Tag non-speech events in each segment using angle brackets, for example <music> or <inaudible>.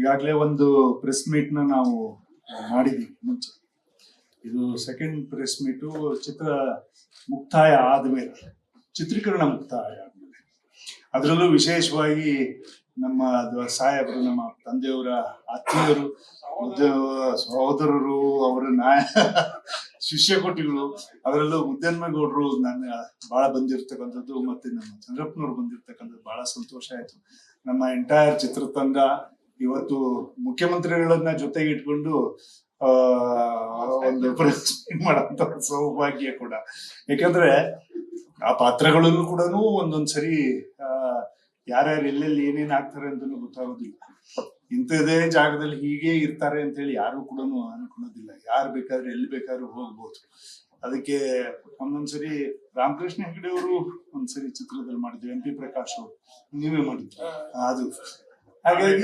ಈಗಾಗಲೇ ಒಂದು ಪ್ರೆಸ್ ಮೀಟ್ನ ನಾವು ಮಾಡಿದ್ವಿ ಮುಂಚೆ. ಇದು ಸೆಕೆಂಡ್ ಪ್ರೆಸ್ ಮೀಟು ಚಿತ್ರ ಮುಕ್ತಾಯ ಆದಮೇಲೆ, ಚಿತ್ರೀಕರಣ ಮುಕ್ತಾಯ ಆದ್ಮೇಲೆ. ಅದರಲ್ಲೂ ವಿಶೇಷವಾಗಿ ನಮ್ಮ ಸಾಹೇಬರು, ನಮ್ಮ ತಂದೆಯವರ ಆತ್ಮೀಯರು ಸಹೋದರರು, ಅವರ ನಾಯ ಶಿಷ್ಯ ಕೊಟ್ಟಿಗಳು ಅದರಲ್ಲೂ ಮುದ್ದನ್ಮೇಗೌಡರು ನನ್ನ ಬಹಳ ಬಂದಿರ್ತಕ್ಕಂಥದ್ದು, ಮತ್ತೆ ನಮ್ಮ ಚಂದ್ರಪ್ಪನವ್ರು ಬಂದಿರ್ತಕ್ಕಂಥದ್ದು ಬಹಳ ಸಂತೋಷ ಆಯ್ತು. ನಮ್ಮ ಎಂಟೈರ್ ಚಿತ್ರತಂಡ ಇವತ್ತು ಮುಖ್ಯಮಂತ್ರಿಗಳನ್ನ ಜೊತೆಗೆ ಇಟ್ಕೊಂಡು ಆ ಒಂದು ಮಾಡಂತ ಸೌಭಾಗ್ಯ ಕೂಡ. ಯಾಕಂದ್ರೆ ಆ ಪಾತ್ರಗಳನ್ನು ಕೂಡ ಒಂದೊಂದ್ ಸರಿ ಆ ಯಾರ್ಯಾರು ಎಲ್ಲೆಲ್ಲಿ ಏನೇನ್ ಆಗ್ತಾರೆ ಅಂತಾನು ಗೊತ್ತಾಗೋದಿಲ್ಲ. ಇಂಥದೇ ಜಾಗದಲ್ಲಿ ಹೀಗೆ ಇರ್ತಾರೆ ಅಂತ ಹೇಳಿ ಯಾರು ಕೂಡ ಅನ್ಕೊಳ್ಳೋದಿಲ್ಲ. ಯಾರು ಬೇಕಾದ್ರೆ ಎಲ್ಲಿ ಬೇಕಾದ್ರೂ ಹೋಗ್ಬೋದು. ಅದಕ್ಕೆ ಒಂದೊಂದ್ಸರಿ ರಾಮಕೃಷ್ಣ ಹೆಗಡೆ ಅವರು ಒಂದ್ಸರಿ ಚಿತ್ರದಲ್ಲಿ ಮಾಡಿದ್ರು ಎಂ ಪಿ ಪ್ರಕಾಶ್ ಅವರು. ನೀವೇ ಮಾಡಿದ್ರು? ಅದು. ಹಾಗಾಗಿ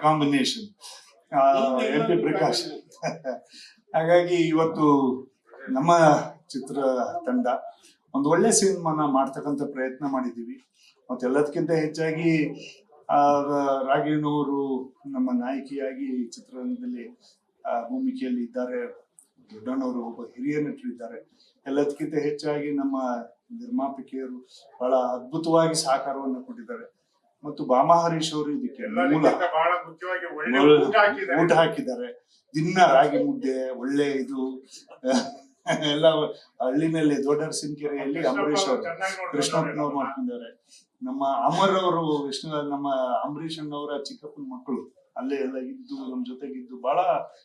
ಕಾಂಬಿನೇಷನ್ ಎಂ ಪಿ ಪ್ರಕಾಶ್ ಹಾಗಾಗಿ ಇವತ್ತು ನಮ್ಮ ಚಿತ್ರ ತಂಡ ಒಂದು ಒಳ್ಳೆ ಸಿನಿಮಾನ ಮಾಡ್ತಕ್ಕಂಥ ಪ್ರಯತ್ನ ಮಾಡಿದ್ದೀವಿ. ಮತ್ತೆ ಎಲ್ಲದಕ್ಕಿಂತ ಹೆಚ್ಚಾಗಿ ಆ ರಾಗಿಣವರು ನಮ್ಮ ನಾಯಕಿಯಾಗಿ ಚಿತ್ರರಂಗದಲ್ಲಿ ಆ, ಭೂಮಿಕೆಯಲ್ಲಿ ಇದ್ದಾರೆ. ದೊಡ್ಡಣ್ಣವರು ಒಬ್ಬ ಹಿರಿಯ ನಟರು ಇದ್ದಾರೆ ಎಲ್ಲದಕ್ಕಿಂತ ಹೆಚ್ಚಾಗಿ ನಮ್ಮ ನಿರ್ಮಾಪಕಿಯರು ಬಹಳ ಅದ್ಭುತವಾಗಿ ಸಹಕಾರವನ್ನು ಕೊಟ್ಟಿದ್ದಾರೆ. ಮತ್ತು ಬಾಮಾ ಹರೀಶ್ ಅವರು ಇದಕ್ಕೆ ಊಟ ಹಾಕಿದ್ದಾರೆ. ದಿನ ರಾಗಿ ಮುದ್ದೆ ಒಳ್ಳೆ ಇದು <laughs> ಎಲ್ಲ ಹಳ್ಳಿನಲ್ಲಿ ದೊಡ್ಡ ಸಿಂಕೆರೆಯಲ್ಲಿ ಅಂಬರೀಶ್ ಅವರು ಕೃಷ್ಣಪ್ಪನವ್ರು ಮಾಡ್ಕೊಂಡಿದ್ದಾರೆ ನಮ್ಮ ಅಮರ್ ಅವರು ವಿಷ್ಣು ನಮ್ಮ ಅಂಬರೀಷ್ ಅಣ್ಣವರ ಚಿಕ್ಕಪ್ಪನ ಮಕ್ಕಳು ಅಲ್ಲೇ ಎಲ್ಲ ಇದ್ದು ನಮ್ಮ ಜೊತೆಗಿದ್ದು ಬಹಳ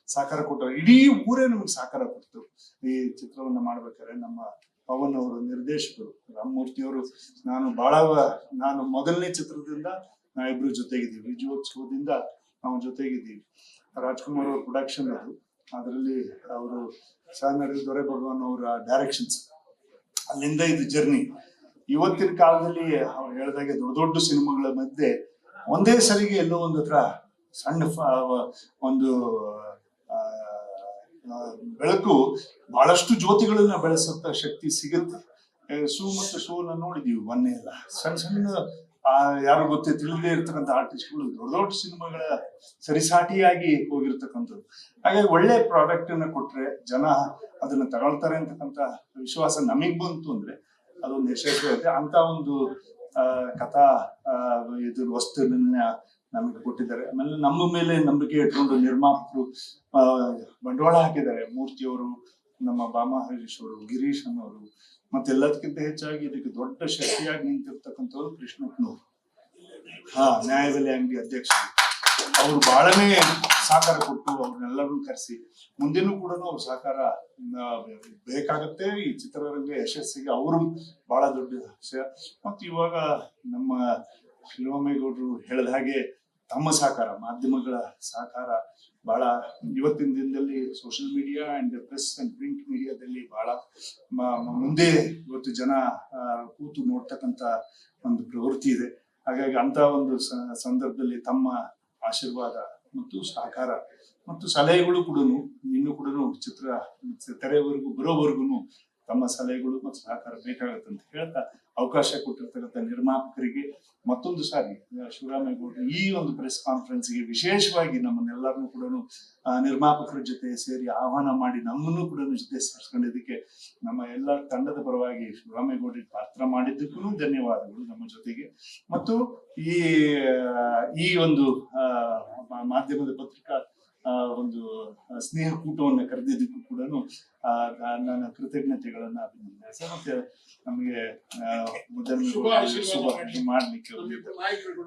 ಸಹಕಾರ ಕೊಟ್ಟರು ಇಡೀ ಊರೇ ನಮ್ಗೆ ಸಹಕಾರ ಕೊಡ್ತು. ಈ ಚಿತ್ರವನ್ನ ಮಾಡ್ಬೇಕಾದ್ರೆ ನಮ್ಮ ಪವನ್ ಅವರು ನಿರ್ದೇಶಕರು ರಾಮಮೂರ್ತಿ ಅವರು ನಾನು ಬಹಳ ನಾನು ಮೊದಲನೇ ಚಿತ್ರದಿಂದ ನಾವಿಬ್ರು ಜೊತೆಗಿದ್ದೀವಿ. ವಿಜಯೋತ್ಸವದಿಂದ ನಾವು ಜೊತೆಗಿದ್ದೀವಿ. ರಾಜ್ಕುಮಾರ್ ಅವ್ರ ಪ್ರೊಡಕ್ಷನ್ ಅದು. ಅದರಲ್ಲಿ ಅವರು ಸಹ ದೊರೆ ಭಗವಾನ್ ಅವರ ಡೈರೆಕ್ಷನ್ಸ್ ಅಲ್ಲಿಂದ ಇದು ಜರ್ನಿ ಇವತ್ತಿನ ಕಾಲದಲ್ಲಿ ಅವ್ರು ಹೇಳ್ದಾಗೆ ದೊಡ್ಡ ದೊಡ್ಡ ಸಿನಿಮಾಗಳ ಮಧ್ಯೆ ಒಂದೇ ಸರಿಗೆ ಎಲ್ಲೋ ಒಂದು ಹತ್ರ ಸಣ್ಣ ಒಂದು ಬೆಳಕು ಬಹಳಷ್ಟು ಜ್ಯೋತಿಗಳನ್ನ ಬೆಳೆಸಂತ ಶಕ್ತಿ ಸಿಗುತ್ತೆ. ಶೂ ಮತ್ತು ಶೋನ ನೋಡಿದೀವಿ ಮೊನ್ನೆ ಎಲ್ಲ. ಸಣ್ಣ ಸಣ್ಣ ಯಾರು ಗೊತ್ತೇ ತಿಳಿದೇ ಇರ್ತಕ್ಕಂಥ ಆರ್ಟಿಸ್ಟ್ಗಳು ದೊಡ್ಡ ದೊಡ್ಡ ಸಿನಿಮಾಗಳ ಸರಿಸಾಟಿಯಾಗಿ ಹೋಗಿರ್ತಕ್ಕಂಥದ್ದು. ಹಾಗಾಗಿ ಒಳ್ಳೆ ಪ್ರಾಡಕ್ಟ್ ಅನ್ನ ಕೊಟ್ರೆ ಜನ ಅದನ್ನ ತಗೊಳ್ತಾರೆ ಅಂತಕ್ಕಂಥ ವಿಶ್ವಾಸ ನಮಗ್ ಬಂತು ಅಂದ್ರೆ ಅದೊಂದು ಯಶಸ್ವಿ ಆಗುತ್ತೆ ಅಂತ ಒಂದು ಕಥಾ ಇದು ವಸ್ತುವನ್ನ ನಮಗೆ ಕೊಟ್ಟಿದ್ದಾರೆ. ಆಮೇಲೆ ನಮ್ಮ ಮೇಲೆ ನಂಬಿಕೆ ಇಟ್ಕೊಂಡು ನಿರ್ಮಾಪಕರು ಬಂಡವಾಳ ಹಾಕಿದ್ದಾರೆ. ಮೂರ್ತಿಯವರು ನಮ್ಮ ಬಾಮಹರೀಶ್ ಅವರು, ಗಿರೀಶ್ ಅನ್ನೋರು. ಮತ್ತೆಲ್ಲದಕ್ಕಿಂತ ಹೆಚ್ಚಾಗಿ ಇದಕ್ಕೆ ದೊಡ್ಡ ಶಕ್ತಿಯಾಗಿ ನಿಂತಿರ್ತಕ್ಕಂಥವ್ರು ಕೃಷ್ಣಪ್ಪನವರು. ಹಾ, ನ್ಯಾಯಬೆಲೆ ಅಂಗಡಿ ಅಧ್ಯಕ್ಷರು. ಅವ್ರು ಬಹಳನೇ ಸಹಕಾರ ಕೊಟ್ಟು ಅವ್ರನ್ನೆಲ್ಲರೂ ಕರೆಸಿ, ಮುಂದಿನೂ ಕೂಡ ಅವ್ರ ಸಹಕಾರ ಬೇಕಾಗುತ್ತೆ. ಈ ಚಿತ್ರರಂಗ ಯಶಸ್ಸಿಗೆ ಅವರು ಬಹಳ ದೊಡ್ಡ ಮತ್ತು ಇವಾಗ ನಮ್ಮ ಶಿವಮೇಗೌಡರು ಹೇಳಿದ ಹಾಗೆ ತಮ್ಮ ಸಹಕಾರ, ಮಾಧ್ಯಮಗಳ ಸಹಕಾರ ಬಹಳ ಇವತ್ತಿನ ದಿನದಲ್ಲಿ social media and press and print ಮೀಡಿಯಾದಲ್ಲಿ ಬಹಳ ಮುಂದೆ ಇವತ್ತು ಜನ ಕೂತು ನೋಡ್ತಕ್ಕಂತ ಒಂದು ಪ್ರವೃತ್ತಿ ಇದೆ. ಹಾಗಾಗಿ ಅಂತ ಒಂದು ಸಂದರ್ಭದಲ್ಲಿ ತಮ್ಮ ಆಶೀರ್ವಾದ ಮತ್ತು ಸಹಕಾರ ಮತ್ತು ಸಲಹೆಗಳು ಕೂಡ ಇನ್ನು ಕೂಡ ಚಿತ್ರ ತೆರೆಯವರೆಗೂ ಬರೋವರೆಗೂ ತಮ್ಮ ಸಲಹೆಗಳು ಮತ್ತು ಸಹಕಾರ ಬೇಕಾಗುತ್ತೆ ಅಂತ ಹೇಳ್ತಾ ಅವಕಾಶ ಕೊಟ್ಟಿರ್ತಕ್ಕಂಥ ನಿರ್ಮಾಪಕರಿಗೆ ಮತ್ತೊಂದು ಸಾರಿ ಶಿವರಾಮೇಗೌಡ ಈ ಒಂದು ಪ್ರೆಸ್ ಕಾನ್ಫರೆನ್ಸ್ಗೆ ವಿಶೇಷವಾಗಿ ನಮ್ಮನ್ನೆಲ್ಲರನ್ನೂ ಕೂಡ ನಿರ್ಮಾಪಕರ ಜೊತೆ ಸೇರಿ ಆಹ್ವಾನ ಮಾಡಿ ನಮ್ಮನ್ನು ಕೂಡ ಜೊತೆ ಸೇರಿಸ್ಕೊಂಡಿದ್ದಕ್ಕೆ ನಮ್ಮ ಎಲ್ಲ ತಂಡದ ಪರವಾಗಿ ಶಿವರಾಮೇಗೌಡರಿಗೆ ಪಾತ್ರ ಮಾಡಿದ್ದಕ್ಕೂ ಧನ್ಯವಾದಗಳು ನಮ್ಮ ಜೊತೆಗೆ. ಮತ್ತು ಈ ಈ ಒಂದು ಮಾಧ್ಯಮದ ಪತ್ರಿಕಾ ಒಂದು ಸ್ನೇಹ ಕೂಟವನ್ನು ಕರೆದಿದ್ದಕ್ಕೂ ಕೂಡ ನನ್ನ ಕೃತಜ್ಞತೆಗಳನ್ನ ಅಭಿನಂದಿಸ ಮತ್ತೆ ನಮಗೆ ಮೊದಲನೇ ಶುಭ. ಮಾಡ್ಲಿಕ್ಕೆ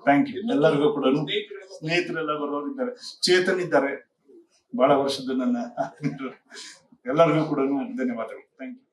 ಥ್ಯಾಂಕ್ ಯು ಎಲ್ಲರಿಗೂ ಕೂಡ ಸ್ನೇಹಿತರೆಲ್ಲ ಸ್ನೇಹಿತರೆಲ್ಲ ಬರೋರಿದ್ದಾರೆ ಚೇತನ್ ಇದ್ದಾರೆ. ಬಹಳ ವರ್ಷದ ನನ್ನ ಎಲ್ಲರಿಗೂ ಕೂಡ ಧನ್ಯವಾದಗಳು. Thank you